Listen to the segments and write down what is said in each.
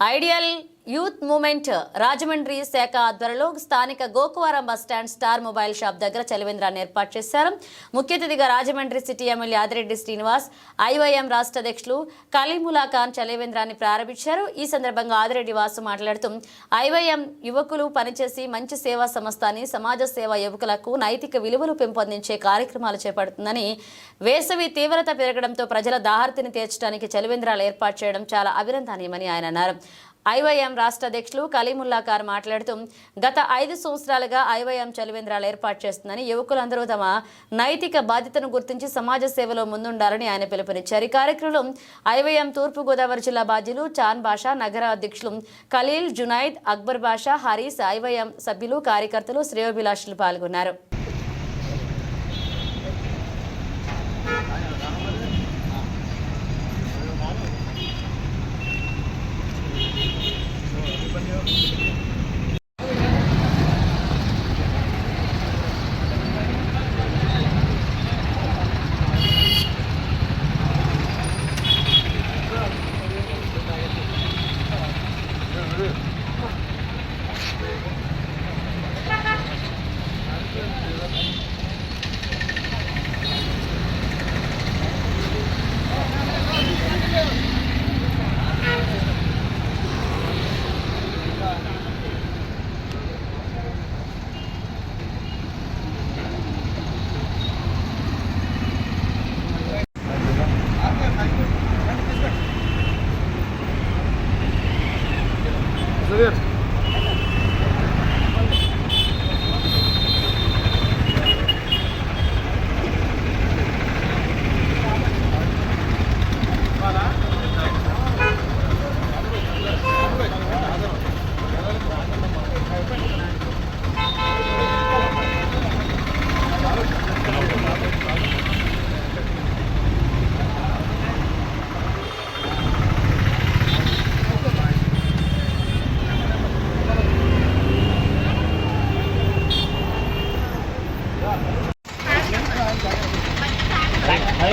Ideal youth movement Rajahmundry శాఖ ఆధ్వర్యంలో స్థానిక Gokavaram bus stand star mobile shop దగ్గర చలివేంద్రాన్ని ఏర్పాటు చేశారు. ముఖ్య అతిథిగా Rajahmundry city MLA Adireddy Srinivas IYM రాష్ట్ర అధ్యక్షులు కలీములా ఖాన్ చలివేంద్రాన్ని ప్రారంభించారు. ఈ సందర్భంగా ఆదిరెడ్డి వాసు మాట్లాడుతూ ఐవైఎం యువకులు పనిచేసి మంచి సేవా సంస్థ అని సమాజ సేవ యువకులకు నైతిక విలువలు పెంపొందించే కార్యక్రమాలు చేపడుతుందని వేసవి తీవ్రత పెరగడంతో ప్రజల దాహార్తిని తీర్చడానికి చలివేంద్రాలు ఏర్పాటు చేయడం చాలా అభినందనీయమని ఆయన అన్నారు. ఐవైఎం రాష్ట్ర అధ్యక్షులు కలీముల్లాకార్ మాట్లాడుతూ గత ఐదు సంవత్సరాలుగా ఐవైఎం చలివేంద్రాలు ఏర్పాటు చేస్తుందని యువకులందరూ తమ నైతిక బాధ్యతను గుర్తించి సమాజ సేవలో ముందుండాలని ఆయన పిలుపునిచ్చారు. ఈ కార్యక్రమంలో ఐవైఎం తూర్పుగోదావరి జిల్లా బాధ్యులు చాన్ బాషా నగర అధ్యక్షులు ఖలీల్ జునైద్ అక్బర్ బాషా హరీస్ ఐవైఎం సభ్యులు కార్యకర్తలు శ్రేయోభిలాషులు పాల్గొన్నారు.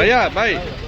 Vai, vai.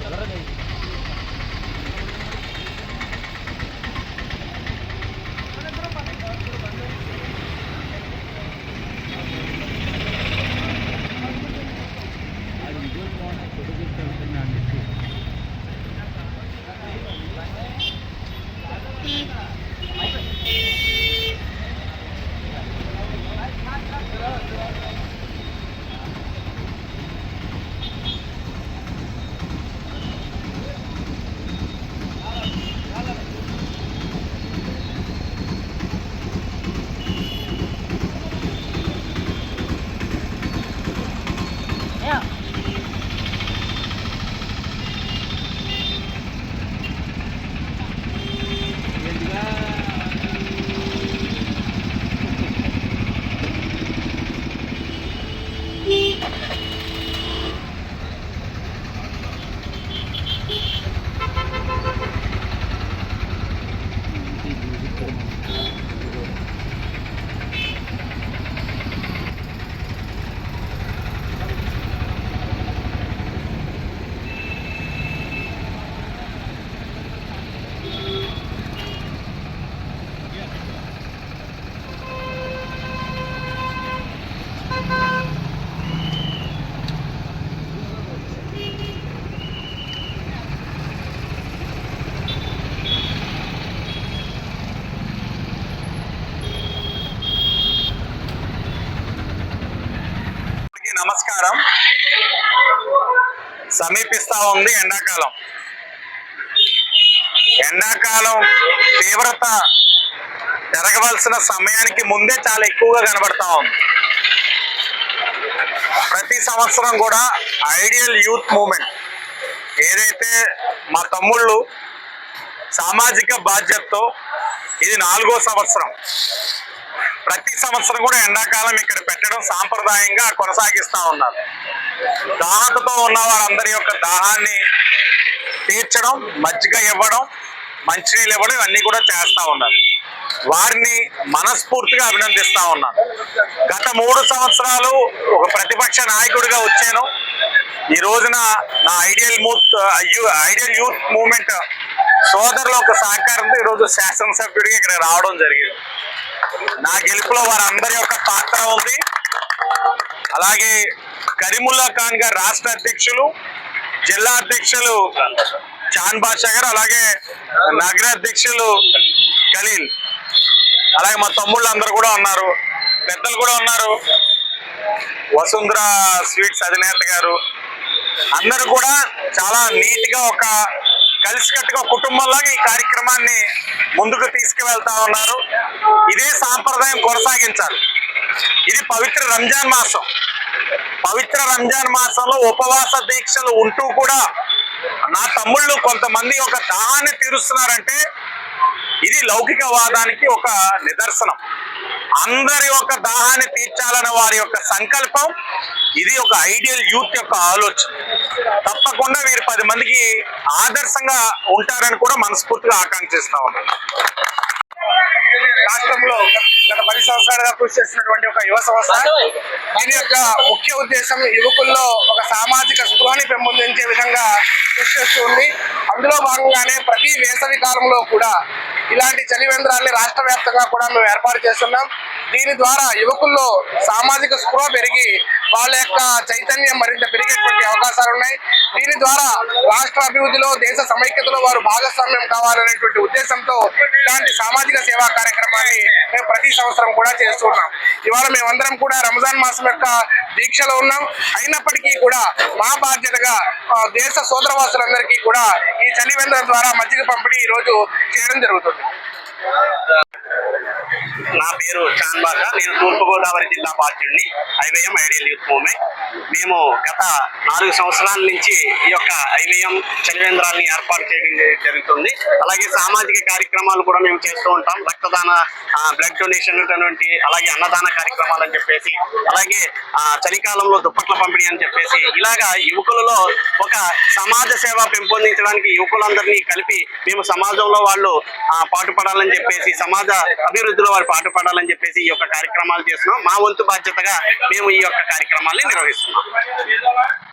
ప్రకారం సమీపిస్తా ఉంది ఎండాకాలం. ఎండాకాలం తీవ్రత జరగవలసిన సమయానికి ముందే చాలా ఎక్కువగా కనబడతా ఉంది. ప్రతి సంవత్సరం కూడా ఐడియల్ యూత్ మూమెంట్ ఏదైతే మా తమ్ముళ్ళు సామాజిక బాధ్యతతో ఇది నాలుగో సంవత్సరం. ప్రతి సంవత్సరం కూడా ఎండాకాలం ఇక్కడ పెట్టడం సాంప్రదాయంగా కొనసాగిస్తా ఉన్నారు. దాహతతో ఉన్న వారందరి యొక్క దాహాన్ని తీర్చడం మజ్జిగ ఇవ్వడం మంచినీళ్ళు ఇవ్వడం ఇవన్నీ కూడా చేస్తా ఉన్నారు. వారిని మనస్ఫూర్తిగా అభినందిస్తా ఉన్నాను. గత మూడు సంవత్సరాలు ఒక ప్రతిపక్ష నాయకుడిగా వచ్చాను. ఈ రోజున నా ideal youth ideal youth movement సోదరుల యొక్క సహకారంతో ఈరోజు శాసనసభ్యుడిగా ఇక్కడ రావడం జరిగింది. నా గెలుపులో వారందరి యొక్క పాత్ర ఉంది. అలాగే కరీముల్లా ఖాన్ గారు రాష్ట్ర అధ్యక్షులు జిల్లా అధ్యక్షులు చాన్ బాషా గారు అలాగే నగర అధ్యక్షులు ఖలీల్. అలాగే మా తమ్ముళ్ళు అందరు కూడా ఉన్నారు. పెద్దలు కూడా ఉన్నారు. వసుంధర స్వీట్స్ అధినేత గారు. అందరూ కూడా చాలా నీట్గా ఒక కలిసికట్టుగా కుటుంబంలాగా ఈ కార్యక్రమాన్ని ముందుకు తీసుకువెళ్తా ఉన్నారు. ఇదే సాంప్రదాయం కొనసాగించాలి. ఇది పవిత్ర రంజాన్ మాసం. పవిత్ర రంజాన్ మాసంలో ఉపవాస దీక్షలు ఉంటూ కూడా నా తమ్ముళ్ళు కొంతమంది ఒక దాహాన్ని తీరుస్తున్నారంటే ఇది లౌకికవాదానికి ఒక నిదర్శనం. అందరి యొక్క దాహాన్ని తీర్చాలనే వారి యొక్క సంకల్పం ఇది ఒక ఐడియల్ యూత్ యొక్క ఆలోచన. తప్పకుండా వీరు పది మందికి ఆదర్శంగా ఉంటారని కూడా మనస్ఫూర్తిగా ఆకాంక్షిస్తా ఉన్నాను రాష్ట్రంలో గత పది సంవత్సరాలుగా కృషి చేస్తున్నటువంటి ఒక యువ సంస్థ దీని యొక్క ముఖ్య ఉద్దేశం యువకుల్లో సామాజిక స్పృహని పెంపొందించే విధంగా కృషి చేస్తుంది అందులో భాగంగానే ప్రతి వేసవి కాలంలో కూడా ఇలాంటి చలివేంద్రాన్ని రాష్ట్ర వ్యాప్తంగా కూడా మేము ఏర్పాటు చేస్తున్నాం. దీని ద్వారా యువకుల్లో సామాజిక స్పృహ పెరిగి వాళ్ళ యొక్క చైతన్యం మరింత పెరిగేటువంటి అవకాశాలు ఉన్నాయి. దీని ద్వారా రాష్ట్ర అభివృద్ధిలో దేశ సమైక్యతలో వారు భాగస్వామ్యం కావాలనేటువంటి ఉద్దేశంతో ఇలాంటి సామాజిక సేవా కార్యక్రమాన్ని మేము ప్రతి సంవత్సరం కూడా చేస్తున్నాం ఇవాళ మేమందరం కూడా రంజాన్ మాసం యొక్క దీక్షలో ఉన్నాం. అయినప్పటికీ కూడా మా బాధ్యతగా దేశ సోదరవాసులందరికీ కూడా ఈ చలివేంద్రం ద్వారా మజ్జిగ పంపిణీ ఈరోజు రోజు చేయడం జరుగుతుంది. నా పేరు చాన్ బాషా నేను తూర్పుగోదావరి జిల్లా బాధ్యుడిని ఐవీఎం ఐడియల్ యూత్ మూవ్మెంట్. మేము గత నాలుగు సంవత్సరాల నుంచి ఈ యొక్క ఐవీఎం చలివేంద్రాలని ఏర్పాటు చేయడం జరుగుతుంది. అలాగే సామాజిక కార్యక్రమాలు కూడా మేము చేస్తూ ఉంటాం. రక్తదాన బ్లడ్ డొనేషన్ అటువంటి అలాగే అన్నదాన కార్యక్రమాలు అని చెప్పేసి అలాగే చలికాలంలో దుప్పట్ల పంపిణీ అని చెప్పేసి ఇలాగా యువకులలో ఒక సమాజ సేవ పెంపొందించడానికి యువకులందరినీ కలిపి మేము సమాజంలో వాళ్ళు పాటుపడాలని చెప్పేసి సమాజ అభివృద్ధిలో వారు పాటుపడాలని చెప్పేసి ఈ యొక్క కార్యక్రమాలు చేస్తున్నాం. మా వంతు బాధ్యతగా మేము ఈ యొక్క కార్యక్రమాల్ని నిర్వహిస్తున్నాం.